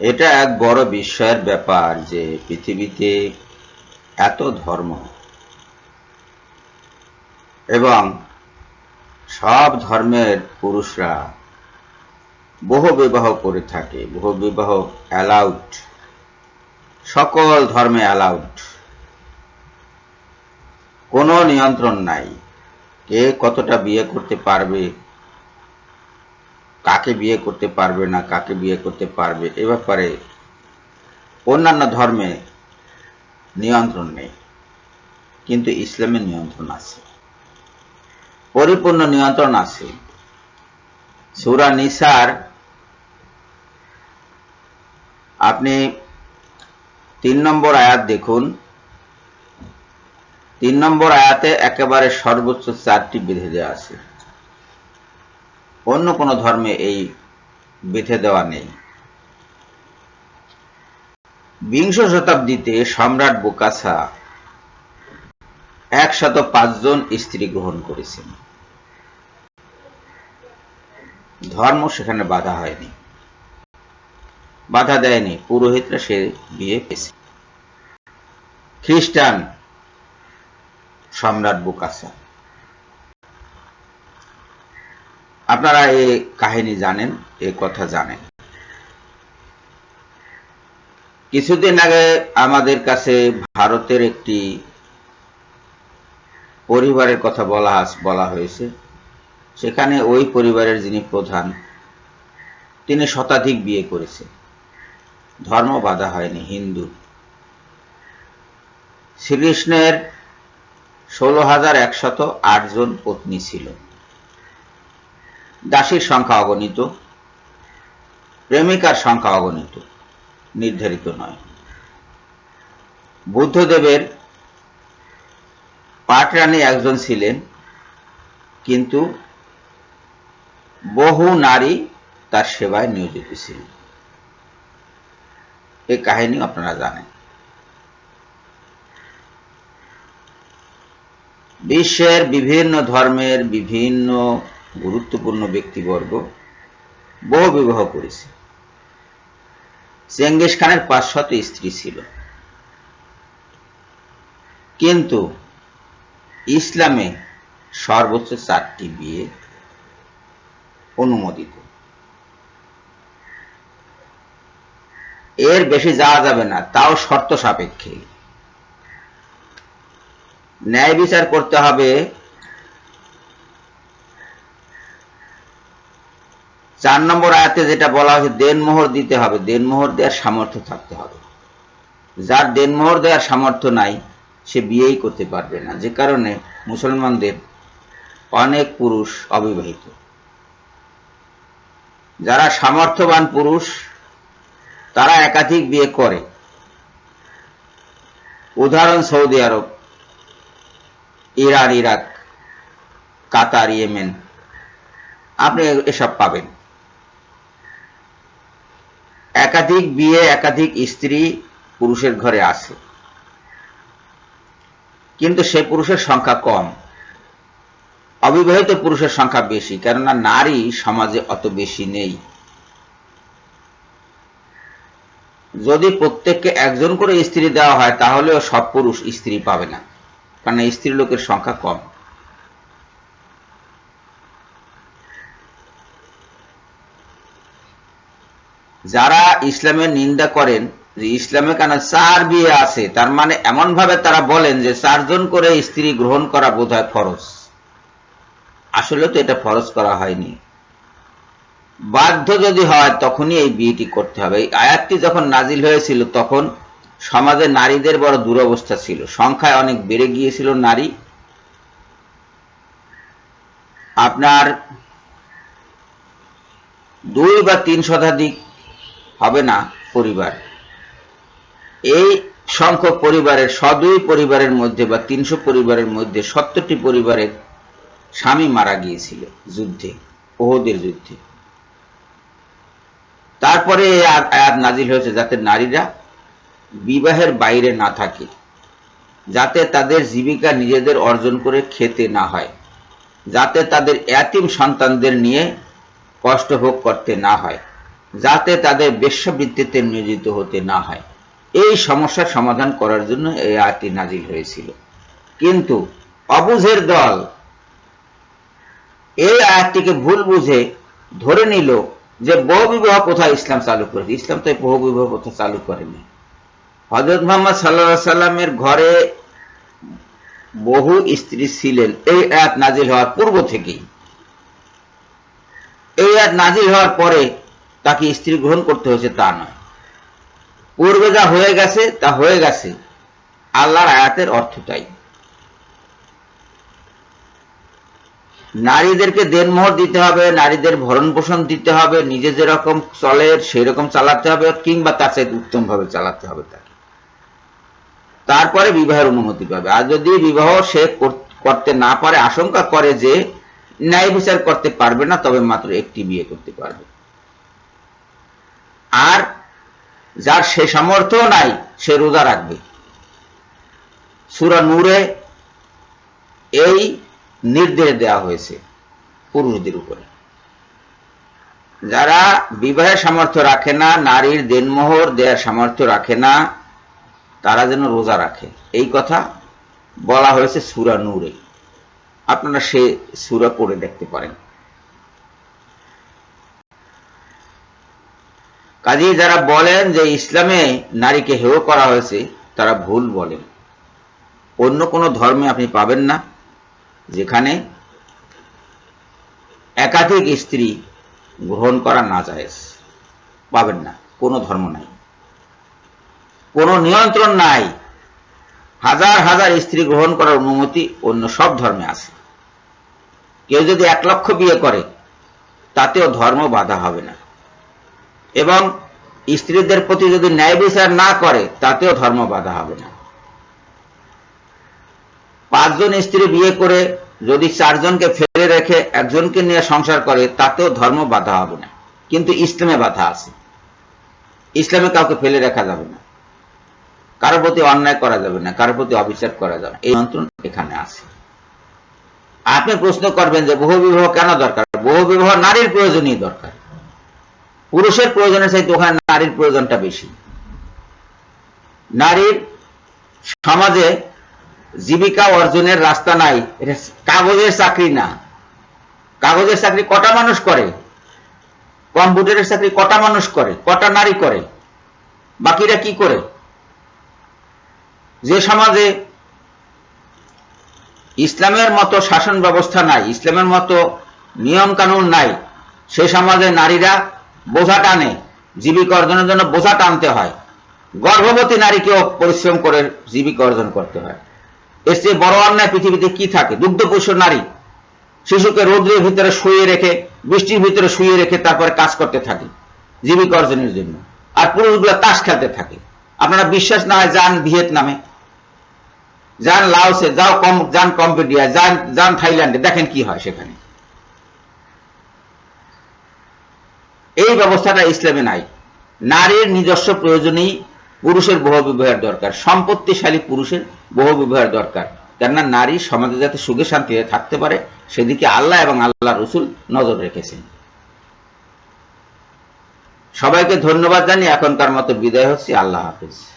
এটা এক বড় বিস্ময়ের ব্যাপার যে পৃথিবীতে এত ধর্ম এবং সব ধর্মের পুরুষরা বহু বিবাহ করে থাকে, বহু বিবাহ অ্যালাউড সকল ধর্মে অ্যালাউড কোনো নিয়ন্ত্রণ নাই, কে কতটা বিয়ে করতে পারবে কাকে বিয়ে করতে পারবে না, কাকে বিয়ে করতে পারবে, এ ব্যাপারে অন্যান্য ধর্মে নিয়ন্ত্রণ নেই, কিন্তু ইসলামের নিয়ন্ত্রণ আছে। পরিপূর্ণ নিয়ন্ত্রণ আছে। সুরা নিসার, আপনি তিন নম্বর আয়াত দেখুন। তিন নম্বর আয়াতে একেবারে সর্বোচ্চ চারটি বিধে দেওয়া আছে। অন্য কোনো ধর্মে এই বেঁধে দেওয়া নেই। বিংশ শতাব্দীতে সম্রাট বোকাসা একশত পাঁচজন স্ত্রী গ্রহণ করেছেন। ধর্ম সেখানে বাধা হয়নি। বাধা দেয়নি। পুরোহিতরা সে বিয়ে পেয়েছে। খ্রিস্টান সম্রাট বুকাসা। আপনারা এই কাহিনী জানেন, এ কথা জানেন। কিছুদিন আগে আমাদের কাছে ভারতের একটি পরিবারের কথা বলা বলা হয়েছে। সেখানে ওই পরিবারের যিনি প্রধান, তিনি শতাধিক বিয়ে করেছে। ধর্ম বাধা হয়নি, হিন্দু। শ্রীকৃষ্ণের ষোলো হাজার একশত আটজন পত্নী ছিল। দাসীর সংখ্যা অগণিত, প্রেমিকার সংখ্যা অগণিত, নির্ধারিত নয়। বুদ্ধদেবের পাটরানী একজন ছিলেন, কিন্তু বহু নারী তার সেবায় নিয়োজিত ছিলেন। এই কাহিনী আপনারা জানেন। বিশ্বের বিভিন্ন ধর্মের বিভিন্ন গুরুত্বপূর্ণ ব্যক্তিবর্গ বহু বিবাহ করেছে। চেঙ্গিস খানের পাঁচশত স্ত্রী ছিল। কিন্তু ইসলামে সর্বোচ্চ চারটি বিয়ে অনুমোদিত। এর বেশি যাওয়া যাবে না, তাও শর্ত সাপেক্ষে। ন্যায় বিচার করতে হবে চার নম্বর আয়াতে যেটা বলা হয়েছে দেনমোহর দিতে হবে। দেনমোহর দেওয়ার সামর্থ্য থাকতে হবে। যার দেনমোহর দেওয়ার সামর্থ্য নাই, সে বিয়েই করতে পারবে না। যে কারণে মুসলমানদের অনেক পুরুষ অবিবাহিত। যারা সামর্থ্যবান পুরুষ, তারা একাধিক বিয়ে করে। উদাহরণ সৌদি আরব, ইরান, ইরাক, কাতার, ইয়েমেন। আপনি এসব পাবেন। একাধিক বিয়ে, একাধিক স্ত্রী পুরুষের ঘরে আছে। কিন্তু সে পুরুষের সংখ্যা কম। অবিবাহিত পুরুষের সংখ্যা বেশি, কেননা নারী সমাজে অত বেশি নেই। যদি প্রত্যেককে একজন করে স্ত্রী দেওয়া হয়, তাহলেও সব পুরুষ স্ত্রী পাবে না কারণ স্ত্রী লোকের সংখ্যা কম। যারা ইসলামের নিন্দা করেন, যে ইসলামে কেন চার বিয়ে আছে, তার মানে এমন ভাবে তারা বলেন যে চারজন করে স্ত্রী গ্রহণ করা বোধ হয় ফরজ। আসলে তো এটা ফরজ করা হয়নি। বাধ্য যদি হয়, তখনই এই বিয়েটি করতে হবে। এই আয়াতটি যখন নাজিল হয়েছিল, তখন সমাজে নারীদের বড় দুরবস্থা ছিল। সংখ্যায় অনেক বেড়ে গিয়েছিল নারী। আপনার দুই বা তিন শতাধিক হবে না পরিবার। এই সংখ্যক পরিবারের, সদুই পরিবারের মধ্যে বা তিনশো পরিবারের মধ্যে সত্তরটি পরিবারের স্বামী মারা গিয়েছিল যুদ্ধে, ওহদের যুদ্ধে। তারপরে আয়াত নাজিল হয়েছে যাতে নারীরা বিবাহের বাইরে না থাকে, যাতে তাদের জীবিকা নিজেদের অর্জন করে খেতে না হয়, যাতে তাদের এতিম সন্তানদের নিয়ে কষ্ট ভোগ করতে না হয়। যাতে তাদের বেশ্যবৃত্তিতে নিয়োজিত হতে না হয়। এই সমস্যার সমাধান করার জন্য এই আয়াতটি নাজিল হয়েছিল। কিন্তু অবুঝের দল এই আয়াতটিকে ভুল বুঝে ধরে নিল যে বহু বিবাহ কোথায় ইসলাম চালু করেছে ইসলাম তো এই বহু বিবাহ প্রথা চালু করেনি। হজরত মোহাম্মদ সাল্লা সাল্লামের ঘরে বহু স্ত্রী ছিলেন। এই আয়াত নাজিল হওয়ার পূর্ব থেকেই। এই আয়াত নাজিল হওয়ার পরে তাকে স্ত্রী গ্রহণ করতে হয়েছে তা নয়। পূর্বে যা হয়ে গেছে, তা হয়ে গেছে। আল্লাহর আয়াতের অর্থটাই। নারীদেরকে দেনমোহর দিতে হবে, নারীদের ভরণ পোষণ দিতে হবে, নিজে যেরকম চলে সেই রকম চালাতে হবে, কিংবা তার চাইতে উত্তম ভাবে চালাতে হবে তাকে। তারপরে বিবাহের অনুমতি পাবে। আর যদি বিবাহ সে কর- করতে না পারে, আশঙ্কা করে যে ন্যায় বিচার করতে পারবে না, তবে মাত্র একটি বিয়ে করতে পারবে। আর যার সে সামর্থ্য নাই, সে রোজা রাখবে। সুরা নূরে এই নির্দেশ দেওয়া হয়েছে পুরুষদের উপরে। যারা বিবাহের সামর্থ্য রাখে না, নারীর দেনমোহর দেওয়ার সামর্থ্য রাখে না, তারা যেন রোজা রাখে। এই কথা বলা হয়েছে সুরা নূরে। আপনারা সে সুরা পড়ে দেখতে পারেন। কাজে যারা বলেন যে ইসলামে নারীকে হেয় করা হয়েছে, তারা ভুল বলেন। অন্য কোনো ধর্মে আপনি পাবেন না, যেখানে একাধিক স্ত্রী গ্রহণ করা না যায় পাবেন না, কোনো ধর্ম নাই। কোনো নিয়ন্ত্রণ নাই। হাজার হাজার স্ত্রী গ্রহণ করার অনুমতি অন্য সব ধর্মে আছে। কেউ যদি এক লক্ষ বিয়ে করে, তাতেও ধর্ম বাধা হবে না। এবং স্ত্রীদের প্রতি যদি ন্যায় বিচার না করে, তাতেও ধর্ম বাধা হবে না। পাঁচজন স্ত্রী বিয়ে করে যদি চারজনকে ফেলে রেখে একজনকে নিয়ে সংসার করে, তাতেও ধর্ম বাধা হবে না। কিন্তু ইসলামে বাধা আছে। ইসলামে কাউকে ফেলে রাখা যাবে না। কারোর প্রতি অন্যায় করা যাবে না কারোর প্রতি অবিচার করা যাবে। এই নিয়ন্ত্রণ এখানে আছে। আপনি প্রশ্ন করবেন যে বহু বিবাহ কেন দরকার? বহু বিবাহ নারীর প্রয়োজনই দরকার। পুরুষের প্রয়োজনের চাইতে ওখানে নারীর প্রয়োজনটা বেশি। নারীর সমাজে জীবিকা অর্জনের রাস্তা নাই, এটা কাগজের চাকরি না। কাগজের চাকরি কটা মানুষ করে? কম্পিউটারের চাকরি কটা মানুষ করে? কটা নারী করে? বাকিরা কি করে? যে সমাজে ইসলামের মতো শাসন ব্যবস্থা নাই, ইসলামের মতো নিয়ম কানুন নাই, সে সমাজে নারীরা বোঝা টানে, জীবিকা অর্জনের জন্য বোঝা টানতে হয়। গর্ভবতী নারীকেও পরিশ্রম করে জীবিকা অর্জন করতে হয়। এর চেয়ে বড় অন্যায় পৃথিবীতে কি থাকে? দুগ্ধপোষ্য নারী শিশুকে রৌদ্রের ভিতরে শুয়ে রেখে, বৃষ্টির ভিতরে শুয়ে রেখে তারপরে কাজ করতে থাকে, জীবিকা অর্জনের জন্য। আর পুরুষগুলো তাস খেলতে থাকে। আপনারা বিশ্বাস না হয় যান ভিয়েতনামে। যান লাওসে, যাও কম, যান কম্পিডিয়া যান যান থাইল্যান্ডে, দেখেন কি হয় সেখানে। এই ব্যবস্থাটা ইসলামে নাই। নারীর নিজস্ব প্রয়োজনেই পুরুষের বহু বিবাহের দরকার, সম্পত্তিশালী পুরুষের বহু বিবাহের দরকার। কেননা নারী সমাজে যাতে সুখে শান্তিতে থাকতে পারে, সেদিকে আল্লাহ এবং আল্লাহ রসুল নজর রেখেছেন। সবাইকে ধন্যবাদ জানিয়ে এখনকার মতো বিদায় হচ্ছে। আল্লাহ হাফিজ।